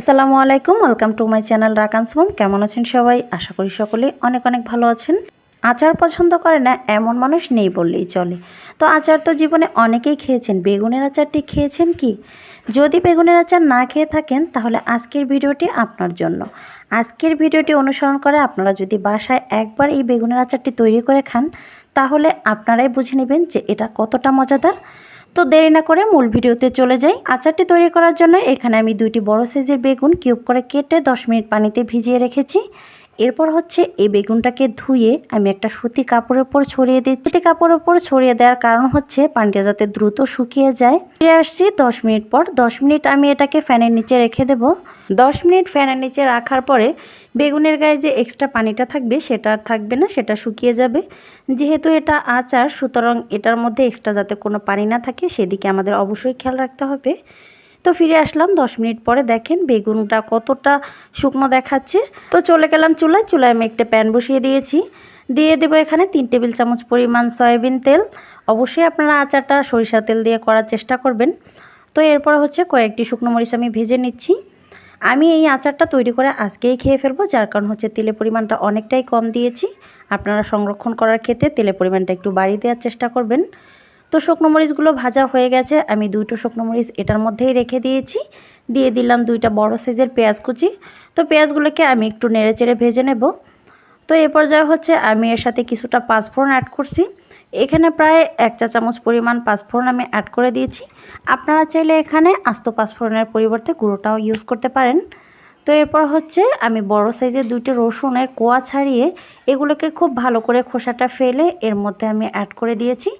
আসসালামু আলাইকুম, welcome to my channel রাকান্স মম। কেমন আছেন সবাই? আশা করি সকলে অনেক অনেক ভালো আছেন। আচার পছন্দ করে না, এমন মানুষ নেই বললেই চলে। তো আচার তো জীবনে অনেকেই খেয়েছেন। বেগুনের আচারটি খেয়েছেন কি? যদি বেগুনের আচার না খেয়ে থাকেন, তাহলে আজকের ভিডিওটি আপনার জন্য। আজকের ভিডিওটি অনুসরণ করে আপনারা যদি বাসায় একবার এই বেগুনের আচারটি তৈরি করে খান, তাহলে আপনারাই বুঝে নেবেন যে এটা কতটা মজাদার। তো দেরি না করে মূল ভিডিওতে চলে যাই। আচারটি তৈরি করার জন্য এখানে আমি দুইটি বড় সাইজের বেগুন কিউব করে কেটে 10 মিনিট পানিতে ভিজিয়ে রেখেছি। এরপর হচ্ছে এই বেগুনটাকে ধুয়ে আমি একটা সুতি কাপড়ের উপর ছড়িয়ে দিচ্ছি। সুতি কাপড়ের উপর ছড়িয়ে দেওয়ার কারণ হচ্ছে পানিটা যাতে দ্রুত শুকিয়ে যায়। ফিরে আসছি দশ মিনিট পর। দশ মিনিট আমি এটাকে ফ্যানের নিচে রেখে দেব। দশ মিনিট ফ্যানের নিচে রাখার পরে বেগুনের গায়ে যে এক্সট্রা পানিটা থাকবে সেটা আর থাকবে না, সেটা শুকিয়ে যাবে। যেহেতু এটা আচার, সুতরাং এটার মধ্যে এক্সট্রা যাতে কোনো পানি না থাকে, সেদিকে আমাদের অবশ্যই খেয়াল রাখতে হবে। তো ফিরে আসলাম দশ মিনিট পরে। দেখেন বেগুনটা কতটা শুকনো দেখাচ্ছে। তো চলে গেলাম চুলায়। চুলায় আমি একটা প্যান বসিয়ে দিয়েছি। দিয়ে দেবো এখানে তিন টেবিল চামচ পরিমাণ সয়াবিন তেল। অবশ্যই আপনারা আচারটা সরিষা তেল দিয়ে করার চেষ্টা করবেন। তো এরপর হচ্ছে কয়েকটি শুকনো মরিচ আমি ভেজে নিচ্ছি। আমি এই আচারটা তৈরি করে আজকেই খেয়ে ফেলব, যার কারণ হচ্ছে তেলের পরিমাণটা অনেকটাই কম দিয়েছি। আপনারা সংরক্ষণ করার ক্ষেত্রে তেলের পরিমাণটা একটু বাড়িয়ে দেওয়ার চেষ্টা করবেন। তো শুকনো মরিচগুলো ভাজা হয়ে গেছে। আমি দুটো শুকনো মরিচ এটার মধ্যেই রেখে দিয়েছি। দিয়ে দিলাম দুইটা বড় সাইজের পেঁয়াজ কুচি। তো পেঁয়াজগুলোকে আমি একটু নেড়ে চেড়ে ভেজে নেব। তো এ পর্যায়ে হচ্ছে আমি এর সাথে কিছুটা পাঁচফোড়ন অ্যাড করছি। এখানে প্রায় এক চা চামচ পরিমাণ পাঁচফোড়ন আমি অ্যাড করে দিয়েছি। আপনারা চাইলে এখানে আস্ত পাঁচফোড়নের পরিবর্তে গুঁড়োটাও ইউজ করতে পারেন। তো এরপর হচ্ছে আমি বড় সাইজের দুইটি রসুনের কোয়া ছাড়িয়ে এগুলোকে খুব ভালো করে খোসাটা ফেলে এর মধ্যে আমি অ্যাড করে দিয়েছি।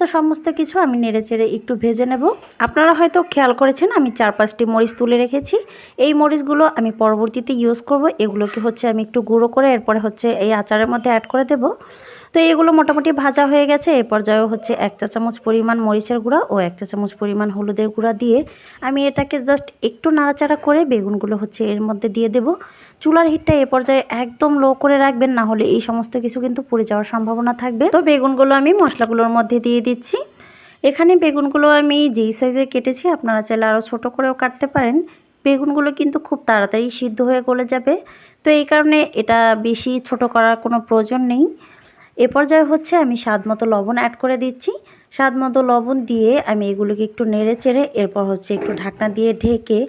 তো সমস্ত কিছু আমি নেড়ে চেড়ে একটু ভেজে নেব। আপনারা হয়তো খেয়াল করেছেন, আমি চার পাঁচটি মরিচ তুলে রেখেছি। এই মরিচগুলো আমি পরবর্তীতে ইউজ করব। এগুলোকে হচ্ছে আমি একটু গুঁড়ো করে এরপরে হচ্ছে এই আচারের মধ্যে অ্যাড করে দেব। তো এগুলো মোটামুটি ভাজা হয়ে গেছে। এই পর্যায়েও হচ্ছে এক চা চামচ পরিমাণ মরিচের গুঁড়া ও এক চা চামচ পরিমাণ হলুদের গুঁড়া দিয়ে আমি এটাকে জাস্ট একটু নাড়াচাড়া করে বেগুনগুলো হচ্ছে এর মধ্যে দিয়ে দেব। চুলার হিটটা এ পর্যায়ে একদম লো করে রাখবেন, না হলে এই সমস্ত কিছু কিন্তু পুড়ে যাওয়ার সম্ভাবনা থাকবে। তো বেগুনগুলো আমি মশলাগুলোর মধ্যে দিয়ে দিচ্ছি। এখানে বেগুনগুলো আমি যেই সাইজে কেটেছি, আপনারা চাইলে আরও ছোট করেও কাটতে পারেন। বেগুনগুলো কিন্তু খুব তাড়াতাড়ি সিদ্ধ হয়ে গলে যাবে। তো এই কারণে এটা বেশি ছোট করার কোনো প্রয়োজন নেই। এ পর্যায়ে হচ্ছে আমি স্বাদ মতো লবণ অ্যাড করে দিচ্ছি। স্বাদ মতো লবণ দিয়ে আমি এগুলোকে একটু নেড়ে চেড়ে এরপর হচ্ছে একটু ঢাকনা দিয়ে ঢেকে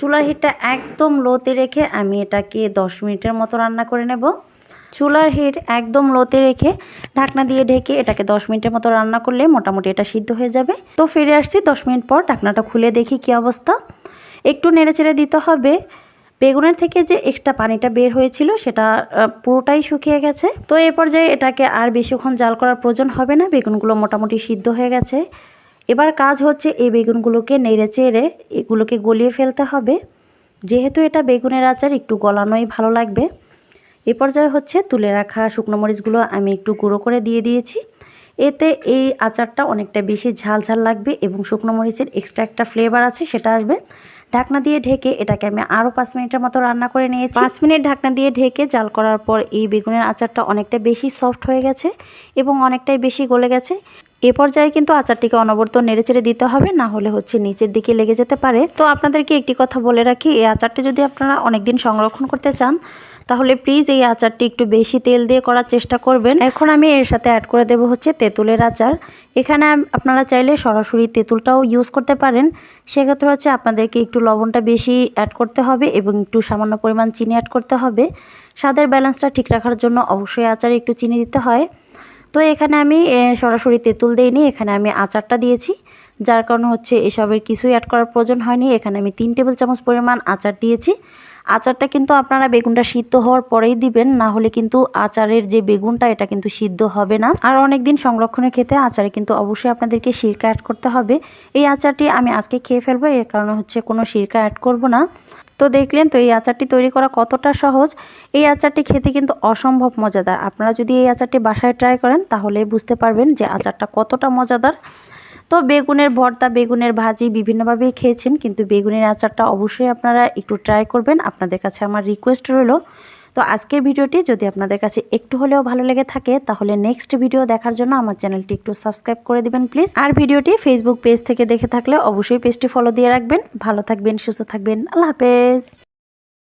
চুলার হিটটা একদম লোতে রেখে আমি এটাকে দশ মিনিটের মতো রান্না করে নেব। চুলার হিট একদম লোতে রেখে ঢাকনা দিয়ে ঢেকে এটাকে দশ মিনিটের মতো রান্না করলে মোটামুটি এটা সিদ্ধ হয়ে যাবে। তো ফিরে আসছি দশ মিনিট পর ঢাকনাটা খুলে দেখি কী অবস্থা। একটু নেড়ে চেড়ে দিতে হবে। বেগুনের থেকে যে এক্সট্রা পানিটা বের হয়েছিল সেটা পুরোটাই শুকিয়ে গেছে। তো এ পর্যায়ে এটাকে আর বেশিক্ষণ জাল করার প্রয়োজন হবে না। বেগুনগুলো মোটামুটি সিদ্ধ হয়ে গেছে। এবার কাজ হচ্ছে এই বেগুনগুলোকে নেড়ে চেড়ে এগুলোকে গলিয়ে ফেলতে হবে। যেহেতু এটা বেগুনের আচার, একটু গলানোই ভালো লাগবে। এ পর্যায়ে হচ্ছে তুলে রাখা শুকনো মরিচগুলো আমি একটু গুঁড়ো করে দিয়ে দিয়েছি। এতে এই আচারটা অনেকটা বেশি ঝাল ঝাল লাগবে এবং শুকনো মরিচের এক্সট্রা একটা ফ্লেভার আছে সেটা আসবে। ঢাকনা দিয়ে ঢেকে এটাকে আমি আরও পাঁচ মিনিটের মতো রান্না করে নিয়েছি। পাঁচ মিনিট ঢাকনা দিয়ে ঢেকে জাল করার পর এই বেগুনের আচারটা অনেকটা বেশি সফট হয়ে গেছে এবং অনেকটাই বেশি গলে গেছে। এ পর্যায়ে কিন্তু আচারটিকে অনবরত নেড়ে চেড়ে দিতে হবে, না হলে হচ্ছে নিচের দিকে লেগে যেতে পারে। তো আপনাদেরকে একটি কথা বলে রাখি, এই আচারটি যদি আপনারা অনেকদিন সংরক্ষণ করতে চান, তাহলে প্লিজ এই আচারটি একটু বেশি তেল দিয়ে করার চেষ্টা করবেন। এখন আমি এর সাথে অ্যাড করে দেব হচ্ছে তেঁতুলের আচার। এখানে আপনারা চাইলে সরাসরি তেঁতুলটাও ইউজ করতে পারেন। সেক্ষেত্রে হচ্ছে আপনাদেরকে একটু লবণটা বেশি অ্যাড করতে হবে এবং একটু সামান্য পরিমাণ চিনি অ্যাড করতে হবে। স্বাদের ব্যালেন্সটা ঠিক রাখার জন্য অবশ্যই আচারে একটু চিনি দিতে হয়। তো এখানে আমি সরাসরি তেঁতুল দিইনি, এখানে আমি আচারটা দিয়েছি। যার কারণে হচ্ছে এসবের কিছুই অ্যাড করার প্রয়োজন হয়নি। এখানে আমি তিন টেবিল চামচ পরিমাণ আচার দিয়েছি। আচারটা কিন্তু আপনারা বেগুনটা সিদ্ধ হওয়ার পরেই দিবেন, না হলে কিন্তু আচারের যে বেগুনটা, এটা কিন্তু সিদ্ধ হবে না। আর অনেক দিন সংরক্ষণের ক্ষেত্রে আচারে কিন্তু অবশ্যই আপনাদেরকে সিরকা অ্যাড করতে হবে। এই আচারটি আমি আজকে খেয়ে ফেলব, এর কারণে হচ্ছে কোনো সিরকা অ্যাড করব না। তো দেখলেন তো এই আচারটি তৈরি করা কতটা সহজ। এই আচারটি খেতে কিন্তু অসম্ভব মজাদার। আপনারা যদি এই আচারটি বাসায় ট্রাই করেন, তাহলে বুঝতে পারবেন যে আচারটা কতটা মজাদার। তো বেগুনের ভর্তা, বেগুনের ভাজি বিভিন্নভাবেই খেয়েছেন, কিন্তু বেগুনের আচারটা অবশ্যই আপনারা একটু ট্রাই করবেন। আপনাদের কাছে আমার রিকোয়েস্ট রইল তো আজকের ভিডিওটি যদি আপনাদের কাছে একটু হলেও ভালো লেগে থাকে, তাহলে নেক্সট ভিডিও দেখার জন্য আমার চ্যানেলটি একটু সাবস্ক্রাইব করে দিবেন প্লিজ আর ভিডিওটি ফেসবুক পেজ থেকে দেখে থাকলে অবশ্যই পেজটি ফলো দিয়ে রাখবেন। ভালো থাকবেন, সুস্থ থাকবেন। আল্লাহ হাফেজ।